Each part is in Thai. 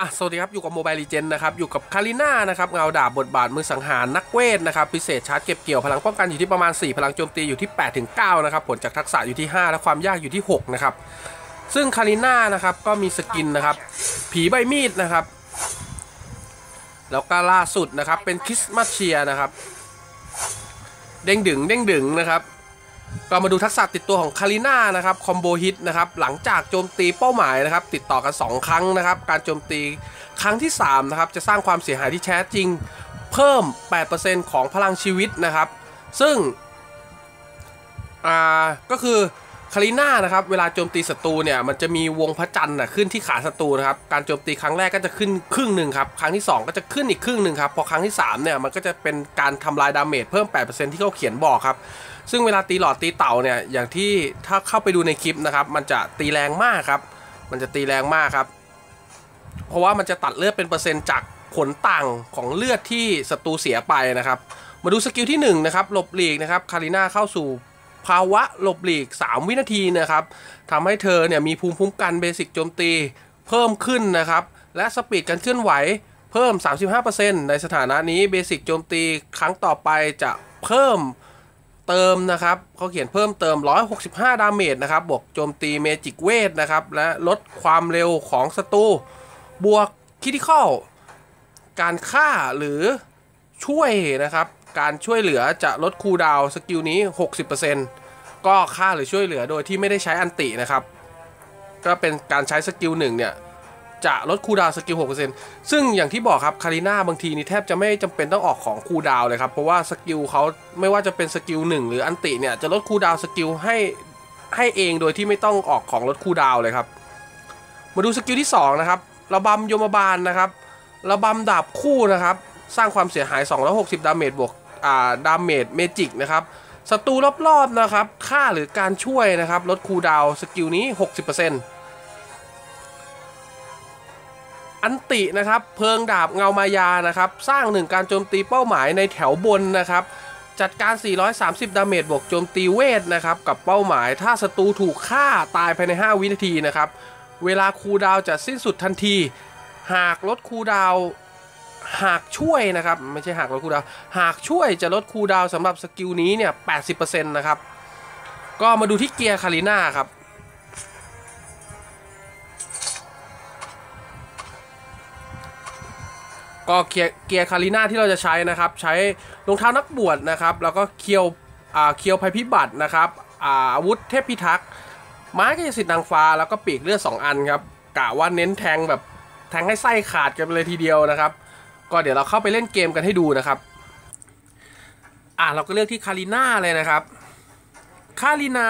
อะสวัสดีครับ อยู่กับโมบายลีเจนนะครับ อยู่กับคาริน่านะครับ เงาดาบบทบาทมือสังหารนักเวทนะครับ พิเศษชาร์จเก็บเกี่ยวพลังป้องกันอยู่ที่ประมาณ 4 พลังโจมตีอยู่ที่ 8 ถึง 9 นะครับ ผลจากทักษะอยู่ที่ 5 และความยากอยู่ที่ 6 นะครับ ซึ่งคาริน่านะครับ ก็มีสกินนะครับ ผีใบมีดนะครับ แล้วก็ล่าสุดนะครับ เป็นคริสต์มาสเชียนะครับ เด้งดึงเด้งดึงนะครับ ก็มาดูทักษะติดตัวของคาริน่านะครับคอมโบฮิตนะครับหลังจากโจมตีเป้าหมายนะครับติดต่อกัน 2 ครั้งนะครับ การโจมตีครั้งที่3นะครับจะสร้างความเสียหายที่แท้จริงเพิ่ม 8%ของพลังชีวิตนะครับ ซึ่งอ่าก็คือคาริน่านะครับเวลาโจมตีศัตรูเนี่ยมันจะมีวงพระจันทร์นะขึ้นที่ขาศัตรูนะครับการโจมตีครั้งแรกก็จะขึ้นครึ่งหนึ่งครับครั้งที่ 2 ก็จะขึ้นอีกครึ่งหนึ่งครับพอครั้งที่3เนี่ยมันก็จะเป็นการทำลายดาเมจเพิ่ม 8%ที่เขาเขียนบอกครับ ซึ่งเวลาตีหลอดตีเต่าเนี่ยอย่างที่ถ้าเข้าไปดูในคลิปนะครับมันจะตีแรงมากครับ มันจะตีแรงมากครับ เพราะว่ามันจะตัดเลือดเป็นเปอร์เซ็นต์จากผลต่างของเลือดที่ศัตรูเสียไปนะครับ มาดูสกิลที่1นะครับหลบหลีกนะครับคาริน่าเข้าสู่ภาวะหลบหลีก 3 วินาทีนะครับทำให้เธอเนี่ยมีภูมิคุ้มกันเบสิกโจมตีเพิ่มขึ้นนะครับ และสปีดการเคลื่อนไหวเพิ่ม 35%ในสถานะนี้เบสิกโจมตีครั้งต่อไปจะเพิ่ม เติมนะครับเขาเขียนเพิ่มเติม 165 ดาเมจนะครับ บวกโจมตีเมจิกเวทนะครับ และลดความเร็วของศัตรู บวกคิทิคอลการฆ่าหรือช่วยนะครับ การช่วยเหลือจะลดคูดาวสกิลนี้ 60%ก็ฆ่าหรือช่วยเหลือโดยที่ไม่ได้ใช้อันตินะครับ ก็เป็นการใช้สกิลหนึ่งเนี่ย จะลดคูดาวสกิล 6%ซึ่งอย่างที่บอกครับคาริน่าบางทีนี่แทบจะไม่จำเป็นต้องออกของคูดาวเลยครับ เพราะว่าสกิลเขาไม่ว่าจะเป็นสกิล 1 หรืออันติเนี่ย จะลดคูดาวสกิลให้ให้เองโดยที่ไม่ต้องออกของลดคูดาวเลยครับ มาดูสกิลที่ 2 นะครับระบำโยมบาลนะครับระบำดาบคู่นะครับ สร้างความเสียหาย 260 ดาเมจบวกอ่าดาเมจเมจิกนะครับศัตรูรอบๆนะครับ ค่าหรือการช่วยนะครับ ลดคูดาวสกิลนี้ 60% อันตินะครับ เพิงดาบเงามายานะครับ สร้างหนึ่งการโจมตีเป้าหมายในแถวบนนะครับ จัดการ 430 ดาเมจบวกโจมตีเวทนะครับ กับเป้าหมายถ้าศัตรูถูกฆ่าตายภายใน 5 วินาทีนะครับ เวลาคูดาวจะสิ้นสุดทันที หากลดคูดาวหากช่วยนะครับ ไม่ใช่หากลดคูดาว หากช่วยจะลดคูดาวสำหรับสกิลนี้เนี่ย 80%นะครับ ก็มาดูที่เกียร์คาริน่าครับ ก็เกียร์เกียร์คาริน่าที่เราจะใช้นะครับ ใช้รองเท้านักบวชนะครับ แล้วก็เคียวอ่าเคียวภัยพิบัตินะครับอ่าอาวุธเทพพิทักษ์ไม้กายสิทธิ์นางฟ้าแล้วก็ปีกเลือด2อันครับกะว่าเน้นแทงแบบแทงให้ไส้ขาดกันเลยทีเดียวนะครับ ก็เดี๋ยวเราเข้าไปเล่นเกมกันให้ดูนะครับ อ่าเราก็เลือกที่คาริน่าเลยนะครับคารินา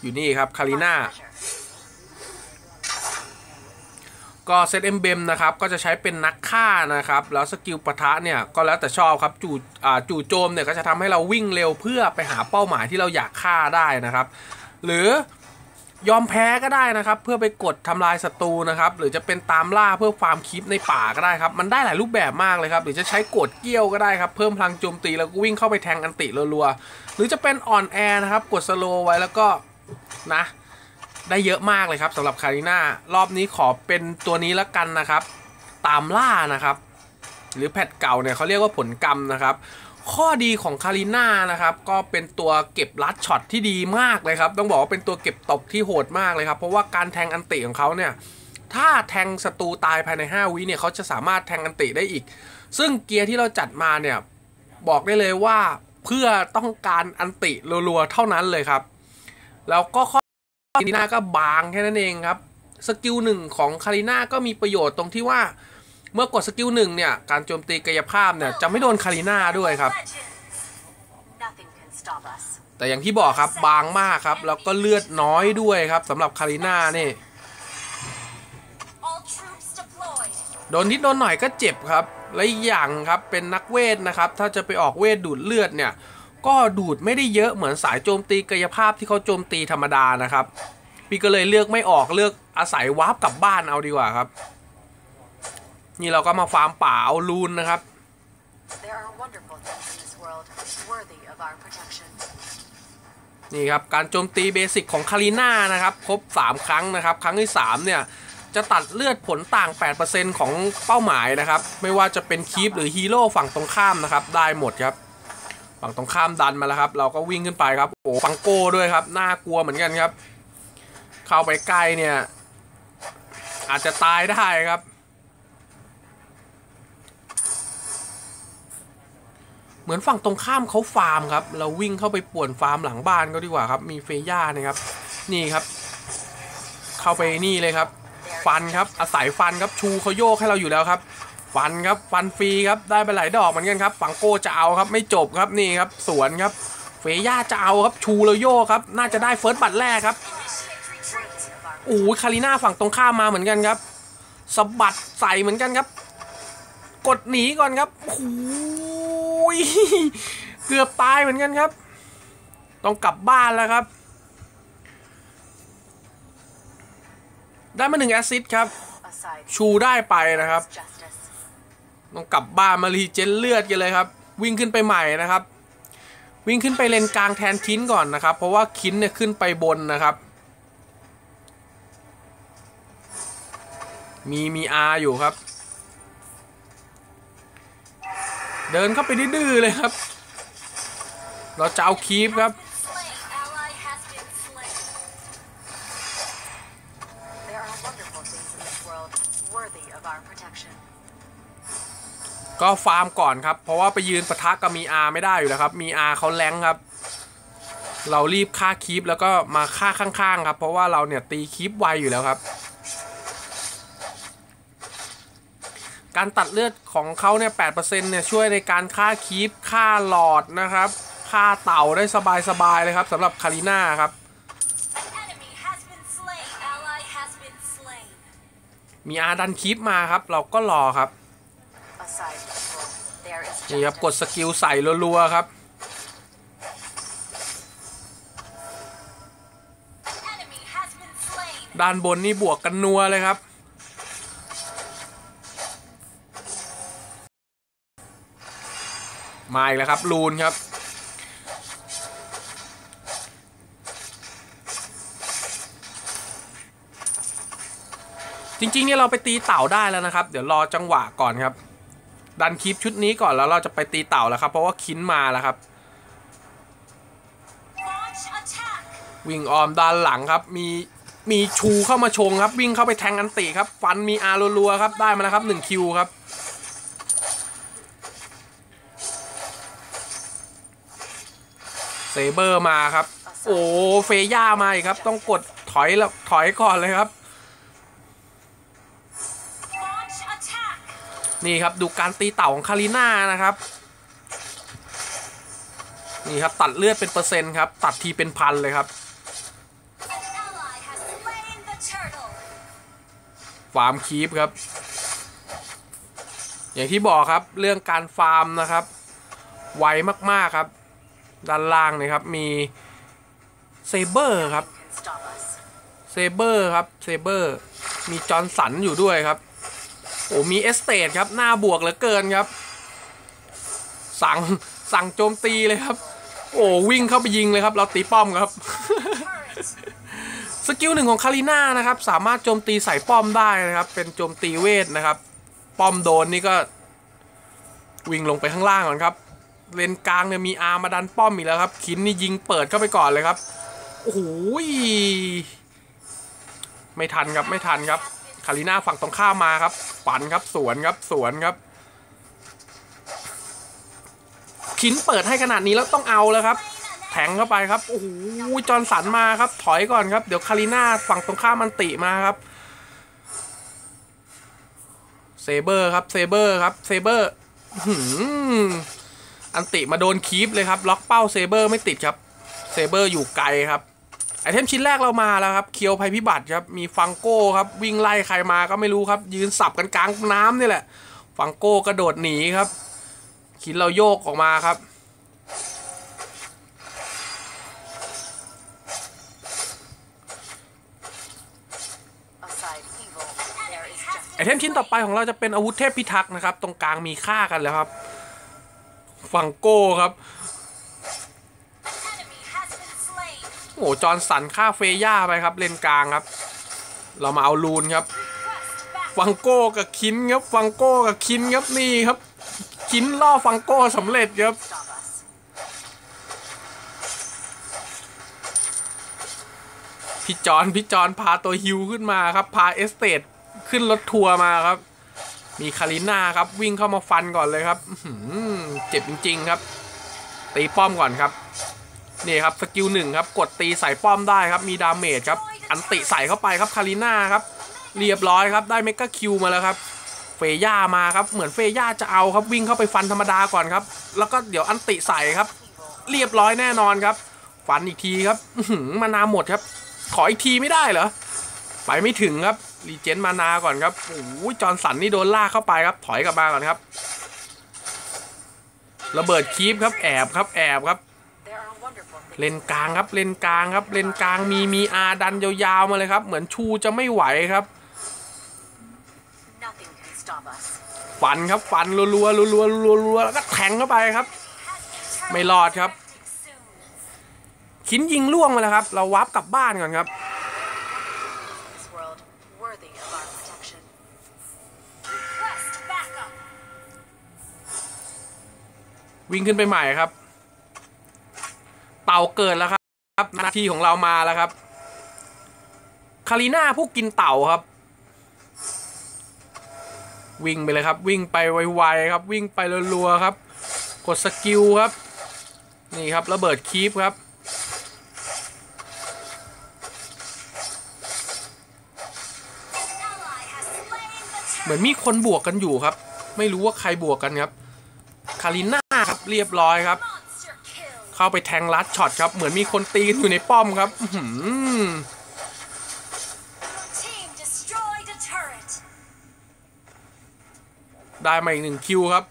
อยู่นี่ครับคาริน่า ก็เซตเอ็มเบมนะครับก็จะใช้เป็นนักฆ่านะครับ แล้วสกิลปะทะเนี่ยก็แล้วแต่ชอบครับจู่จู่โจมเนี่ยก็จะทำให้เราวิ่งเร็วเพื่อไปหาเป้าหมายที่เราอยากฆ่าได้นะครับ หรือยอมแพ้ก็ได้นะครับ เพื่อไปกดทำลายศัตรูนะครับ หรือจะเป็นตามล่าเพื่อความคิปในป่าก็ได้ครับ มันได้หลายรูปแบบมากเลยครับ หรือจะใช้กดเกี้ยวก็ได้ครับเพิ่มพลังโจมตีแล้วก็วิ่งเข้าไปแทงอันติรัวๆหรือจะเป็นอ่อนแอนะครับกดสโลไว้แล้วก็นะ ได้เยอะมากเลยครับสำหรับคาริน่ารอบนี้ขอเป็นตัวนี้แล้วกันนะครับ ตามล่านะครับ หรือแพทเก่าเนี่ยเขาเรียกว่าผลกรรมนะครับ ข้อดีของคาริน่านะครับ ก็เป็นตัวเก็บลัดช็อตที่ดีมากเลยครับ ต้องบอกว่าเป็นตัวเก็บตบที่โหดมากเลยครับ เพราะว่าการแทงอันติของเขาเนี่ยถ้าแทงศัตรูตายภายใน 5 วิเนี่ยเขาจะสามารถแทงอันติได้อีก ซึ่งเกียร์ที่เราจัดมาเนี่ยบอกได้เลยว่าเพื่อต้องการอันติรัวๆเท่านั้นเลยครับ แล้วก็ข้อ คาริน่าก็บางแค่นั้นเองครับ สกิลหนึ่งของคาริน่าก็มีประโยชน์ตรงที่ว่า เมื่อกดสกิลหนึ่งเนี่ย การโจมตีกายภาพเนี่ยจะไม่โดนคาริน่าด้วยครับ แต่อย่างที่บอกครับบางมากครับ แล้วก็เลือดน้อยด้วยครับสำหรับคาริน่านี่ โดนนิดโดนหน่อยก็เจ็บครับ และอีกอย่างครับเป็นนักเวทนะครับ ถ้าจะไปออกเวทดูดเลือดเนี่ย ก็ดูดไม่ได้เยอะเหมือนสายโจมตีกายภาพที่เขาโจมตีธรรมดานะครับ พี่ก็เลยเลือกไม่ออกเลือกอาศัยวาร์ปกลับบ้านเอาดีกว่าครับ นี่เราก็มาฟาร์มป่าเอาลูนนะครับ There are wonderful things in this world worthy of our protection. นี่ครับการโจมตีเบสิกของคาริน่านะครับ ครบ 3 ครั้งนะครับ ครั้งที่ 3 เนี่ยจะตัดเลือดผลต่าง 8%ของเป้าหมายนะครับ ไม่ว่าจะเป็นคีปหรือฮีโร่ฝั่งตรงข้ามนะครับ ได้หมดครับ ฝั่งตรงข้ามดันมาแล้วครับ เราก็วิ่งขึ้นไปครับ โอ้ฟังโก้ด้วยครับ น่ากลัวเหมือนกันครับ เข้าไปใกล้เนี่ย อาจจะตายได้ครับ เหมือนฝั่งตรงข้ามเขาฟาร์มครับ เราวิ่งเข้าไปป่วนฟาร์มหลังบ้านก็ดีกว่าครับ มีเฟย่านะครับ นี่ครับ เข้าไปนี่เลยครับ ฟันครับ อาศัยฟันครับ ชูเขาโยกให้เราอยู่แล้วครับ ฟันครับฟันฟรีครับได้ไปหลายดอกเหมือนกันครับฝังโก้จะเอาครับไม่จบครับนี่ครับสวนครับเฟย่าจะเอาครับชูเรโยครับน่าจะได้เฟิร์สบัตรแรกครับโอ้โหคาริน่าฝั่งตรงข้ามมาเหมือนกันครับสะบัดใส่เหมือนกันครับ กดหนีก่อนครับโอ้ยเกือบตายเหมือนกันครับ ต้องกลับบ้านแล้วครับ ได้มาหนึ่งแอสซิสครับ ชูได้ไปนะครับ ต้องกลับบ้านมารีเจนเลือดกันเลยครับ วิ่งขึ้นไปใหม่นะครับ วิ่งขึ้นไปเลนกลางแทนคินก่อนนะครับ เพราะว่าคินเนี่ยขึ้นไปบนนะครับ มีมีอาอยู่ครับ เดินเข้าไปดื้อเลยครับ เราจะเอาคีปครับ ก็ฟาร์มก่อนครับ เพราะว่าไปยืนปะทะกับมีอาไม่ได้อยู่แล้วครับ มีอาเขาแรงครับ เรารีบฆ่าคีปแล้วก็มาฆ่าข้างๆครับ เพราะว่าเราเนี่ยตีคีปไวอยู่แล้วครับ การตัดเลือดของเขาเนี่ย8%เนี่ยช่วยในการฆ่าคีปฆ่าหลอดนะครับฆ่าเต่าได้สบายๆเลยครับสำหรับคาริน่าครับ An enemy has been slain. Ally has been slain. มีอาดันคีปมาครับ เราก็รอครับ นี่ครับกดสกิลใส่รัวๆครับ ด้านบนนี่บวกกันนัวเลยครับ มาอีกแล้วครับ ลูนครับจริงๆเนี่ยเราไปตีเต่าได้แล้วนะครับ เดี๋ยวรอจังหวะก่อนครับ ดันคลิปชุดนี้ก่อนแล้วเราจะไปตีเต่าแล้วครับ เพราะว่าคินมาแล้วครับ Launch attack. วิ่งออมด้านหลังครับ มีมีชูเข้ามาชงครับ วิ่งเข้าไปแทงอันติครับ ฟันมีอารัวๆครับได้มาแล้วครับ1คิวครับเซเบอร์มาครับ โอ้เฟย่ามาอีกครับ ต้องกดถอยแล้วถอยก่อนเลยครับ นี่ครับดูการตีเต่าของคาริน่านะครับ นี่ครับตัดเลือดเป็นเปอร์เซ็นต์ครับ ตัดทีเป็นพันเลยครับฟาร์มคีปครับ อย่างที่บอกครับเรื่องการฟาร์มนะครับ ไวมากๆครับ ด้านล่างนี่ครับมีเซเบอร์ครับเซเบอร์ครับเซเบอร์มีจอร์นสันอยู่ด้วยครับ โอ้มีเอสเตดครับหน้าบวกเหลือเกินครับ สั่งสั่งโจมตีเลยครับ โอ้วิ่งเข้าไปยิงเลยครับ เราตีป้อมครับสกิลหนึ่งของคาริน่านะครับ สามารถโจมตีใส่ป้อมได้นะครับ เป็นโจมตีเวทนะครับ ป้อมโดนนี่ก็ วิ่งลงไปข้างล่างก่อนครับ เลนกลางเนี่ยมีอาร์มาดันป้อมอีกแล้วครับ คินนี่ยิงเปิดเข้าไปก่อนเลยครับโอ้โหยไม่ทันครับไม่ทันครับ คาริน่าฝั่งตรงข้ามมาครับ ปั่นครับสวนครับสวนครับคินเปิดให้ขนาดนี้แล้วต้องเอาแล้วครับ แทงเข้าไปครับโอ้โหจอนสันมาครับ ถอยก่อนครับ เดี๋ยวคาริน่าฝั่งตรงข้ามมันติมาครับเซเบอร์ครับเซเบอร์ครับเซเบอร์หืมอันติมาโดนคีปเลยครับ ล็อกเป้าเซเบอร์ไม่ติดครับเซเบอร์อยู่ไกลครับ ไอเทมชิ้นแรกเรามาแล้วครับ เคียวภัยพิบัติครับ มีฟังโก้ครับ วิ่งไล่ใครมาก็ไม่รู้ครับ ยืนสับกันกลางน้ำนี่แหละ ฟังโก้กระโดดหนีครับ คินเราโยกออกมาครับ ไอเทมชิ้นต่อไปของเราจะเป็นอาวุธเทพพิทักษ์นะครับ ตรงกลางมีค่ากันแล้วครับ ฟังโก้ครับ โอ้โหจอร์นสันฆ่าเฟย่าไปครับ เลนกลางครับ เรามาเอาลูนครับ ฟังโก้กับคินครับ ฟังโก้กับคินครับนี่ครับ คินล่อฟังโก้สำเร็จครับพี่จอนพี่จอนพาตัวฮิวขึ้นมาครับ พาเอสเตดขึ้นรถทัวร์มาครับ มีคาริน่าครับ วิ่งเข้ามาฟันก่อนเลยครับเจ็บจริง ๆ ครับ ตีป้อมก่อนครับ นี่ครับสกิลหนึ่งครับกดตีใส่ป้อมได้ครับมีดาเมจครับอันติใส่เข้าไปครับคาริน่าครับเรียบร้อยครับได้เมกะคิวมาแล้วครับเฟย่ามาครับเหมือนเฟย่าจะเอาครับวิ่งเข้าไปฟันธรรมดาก่อนครับ แล้วก็เดี๋ยวอันติใส่ครับ เรียบร้อยแน่นอนครับ ฟันอีกทีครับมานาหมดครับ ขออีกทีไม่ได้เหรอไปไม่ถึงครับรีเจนมานาก่อนครับโอ้ยจอร์นสันนี่โดนลากเข้าไปครับ ถอยกลับมาก่อนครับ ระเบิดคีปครับแอบครับแอบครับ เลนกลางครับเลนกลางครับเลนกลางมีมีอาดันยาวๆมาเลยครับ เหมือนชูจะไม่ไหวครับ Nothing can stop us. ฟันครับฟันรัวๆรัวๆรัวๆรัวๆแล้วก็แทงเข้าไปครับ ไม่รอดครับ Soon. ขินยิงล่วงมาแล้วครับ เราวับกลับบ้านก่อนครับ This world worthy of our protection. Request backup. วิ่งขึ้นไปใหม่ครับ เต่าเกิดแล้วครับหนาทีของเรามาแล้วครับคารีน่าผู้กินเต่าครับ วิ่งไปเลยครับ วิ่งไปไวๆครับ วิ่งไปรัวๆครับ กดสกิลครับ นี่ครับระเบิดคีปครับเหมือนมีคนบวกกันอยู่ครับ ไม่รู้ว่าใครบวกกันครับ คาริน่าครับเรียบร้อยครับ เข้าไปแทงลัดช็อตครับเหมือนมีคนตีกันอยู่ในป้อมครับอื้อหือ Your team destroyed a turret. ได้มาอีกหนึ่งคิวครับ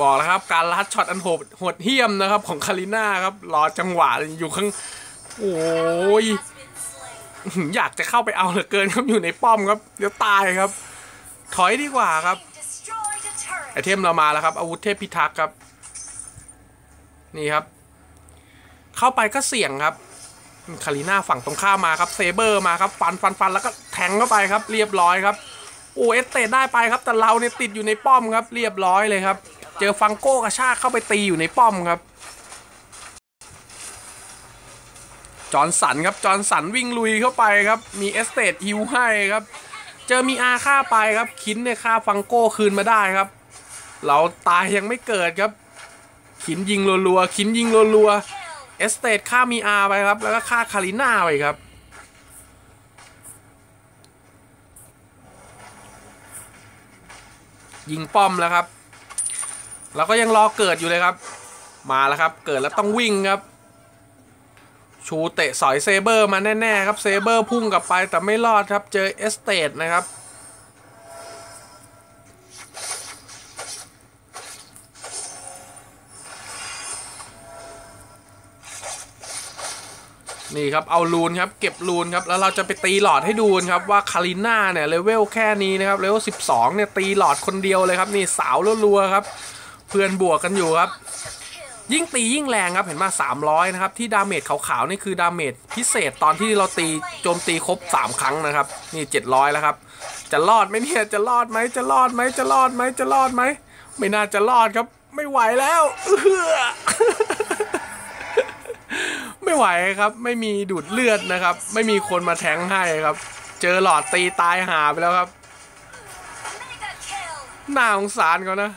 บอกแล้วครับการลัดช็อตอันโหดโหดเหี้ยมนะครับ ของคาริน่าครับรอจังหวะอยู่ข้างโอ้ยอยากจะเข้าไปเอาเหลือเกินครับอยู่ในป้อมครับเดี๋ยวตายครับ ถอยดีกว่าครับไอเทมเรามาแล้วครับ อาวุธเทพพิทักษ์ครับ นี่ครับ เข้าไปก็เสี่ยงครับคาริน่าฝั่งตรงข้ามมาครับเซเบอร์มาครับฟันฟันฟันแล้วก็แทงเข้าไปครับ เรียบร้อยครับโอ้เอสเตได้ไปครับ แต่เราเนี่ยติดอยู่ในป้อมครับ เรียบร้อยเลยครับ เจอฟังโก้กระชากเข้าไปตีอยู่ในป้อมครับจอร์นสันครับจอร์นสันวิ่งลุยเข้าไปครับ มีเอสเตดฮิวให้ครับ เจอมีอาฆ่าไปครับ คินเนี่ยฆ่าฟังโก้คืนมาได้ครับ เราตายยังไม่เกิดครับ ขินยิงรัวๆขินยิงรัวๆเอสเตดฆ่ามีอาไปครับ แล้วก็ฆ่าคาริน่าไปครับ ยิงป้อมแล้วครับ เราก็ยังรอเกิดอยู่เลยครับ มาแล้วครับ เกิดแล้วต้องวิ่งครับ ชูเตะสอยเซเบอร์มาแน่ๆครับเซเบอร์พุ่งกลับไปแต่ไม่รอดครับ เจอเอสเตดนะครับ นี่ครับเอาลูนครับเก็บลูนครับแล้วเราจะไปตีหลอดให้ดูครับว่าคาริน่าเนี่ยเลเวลแค่นี้นะครับเลเวล12เนี่ยตีหลอดคนเดียวเลยครับนี่สาวรัวๆครับ เพื่อนบวกกันอยู่ครับ ยิ่งตียิ่งแรงครับเห็นมา300นะครับที่ดาเมจขาวๆนี่คือดาเมจพิเศษตอนที่เราตีโจมตีครบ 3 ครั้งนะครับ นี่ 700 แล้วครับ จะรอดไหมเนี่ยจะรอดไหมจะรอดไหมจะรอดไหมจะรอดไหมไม่น่าจะรอดครับไม่ไหวแล้วเออ ไม่ไหวครับ ไม่มีดูดเลือดนะครับ ไม่มีคนมาแทงให้ครับ เจอหลอดตีตายหาไปแล้วครับน่าสงสารเขานะ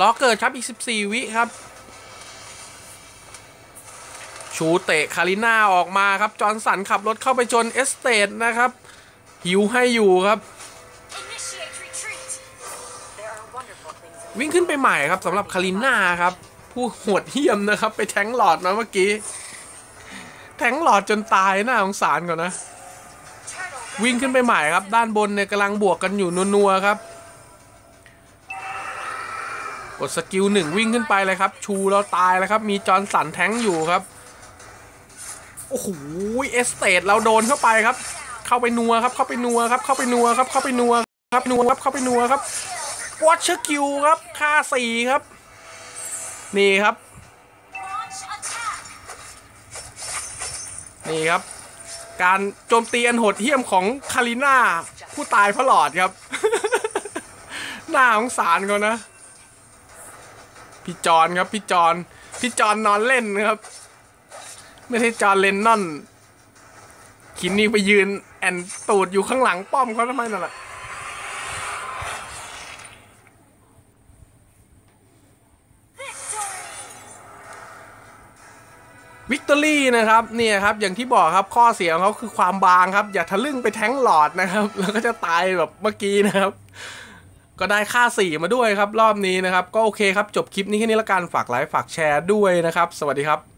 ล้อเกิดครับอีก 14 วิครับ ชูเตะคาริน่าออกมาครับ จอร์นสันขับรถเข้าไปชนเอสเตดนะครับ หิวให้อยู่ครับ Initiate retreat. There are wonderful things in วิ่งขึ้นไปใหม่ครับสำหรับคาริน่าครับ ผู้โหดเหี้ยมนะครับ ไปแทงหลอดมาเมื่อกี้ แทงหลอดจนตายน่าสงสารก่อนนะ Turtle. วิ่งขึ้นไปใหม่ครับ ด้านบนเนี่ยกำลังบวกกันอยู่นัวๆครับ กดสกิลหนึ่งวิ่งขึ้นไปเลยครับ ชูเราตายแล้วครับ มีจอร์นสันแทงอยู่ครับโอ้โหเอสเตดเราโดนเข้าไปครับ เข้าไปนัวครับ เข้าไปนัวครับ เข้าไปนัวครับ เข้าไปนัวครับ นัวครับ เข้าไปนัวครับวอชเชอร์คิวครับ ค่าสี่ครับ นี่ครับ นี่ครับ การโจมตีอันโหดเหี้ยมของคาริน่า ผู้ตายพระหลอดครับ หน้าของสารเขานะ พี่จอนครับ พี่จอน พี่จอนนอนเล่นครับ ไม่ใช่จอนเลนนอนคินนี่ไปยืน อนตูดอยู่ข้างหลังป้อมเขาทำไมนั่นแหละวิกตอรี่นะครับเนี่ยครับอย่างที่บอกครับข้อเสียของเขาคือความบางครับ อย่าทะลึ่งไปแท้งหลอดนะครับ แล้วก็จะตายแบบเมื่อกี้นะครับ ก็ได้ค่าสี่มาด้วยครับ รอบนี้นะครับ ก็โอเคครับ จบคลิปนี้แค่นี้ละกันฝากไลค์ฝากแชร์ด้วยนะครับ สวัสดีครับ